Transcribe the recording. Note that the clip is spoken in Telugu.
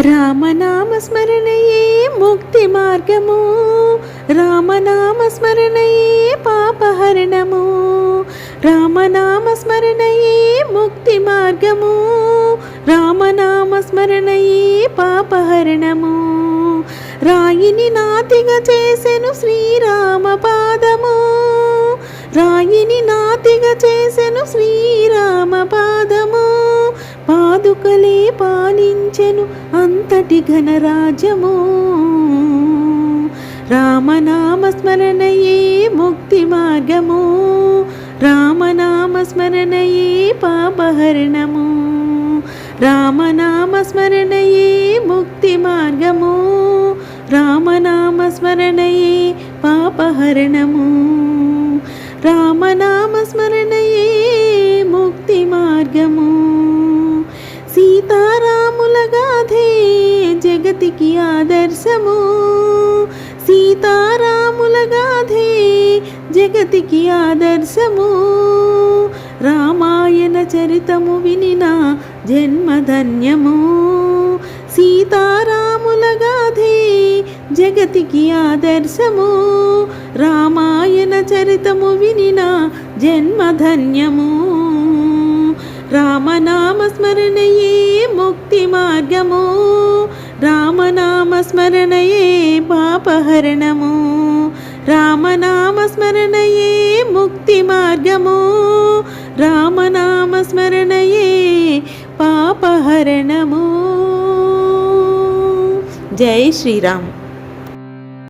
రామనామస్మరణయే ముక్తి మార్గము. రామనామస్మరణయే పాపహరణము. రామనామస్మరణయే ముక్తి మార్గము. రామనామస్మరణయే పాపహరణము. రాయిని నాతిగా చేసెను శ్రీరామ పాదము. రాయిని నాతిగా చేసెను శ్రీరామ పాదము ఒకలే పాలించెను అంతటి ఘనరాజము. రామనామ స్మరణయే ముక్తి మార్గము. రామనామ స్మరణయే పాపహరణము. రామనామ స్మరణయే ముక్తి మార్గము. రామనామ స్మరణయే పాపహరణము. రామనామ స్మరణ జగతికి ఆదర్శము. సీతారాముల గాథే జగతికి ఆదర్శము. రామాయణ చరితము వినిన జన్మధన్యము. సీతారాముల గాథే జగతికి ఆదర్శము. రామాయణ చరితము వినిన జన్మధన్యము. రామనామ స్మరణయే ముక్తి మార్గము. రామనామ పాపహరణము. రామనామస్మరణయే ముక్తి మార్గము. రామనామస్మరణయే పాపహరణము. జై శ్రీరామ్.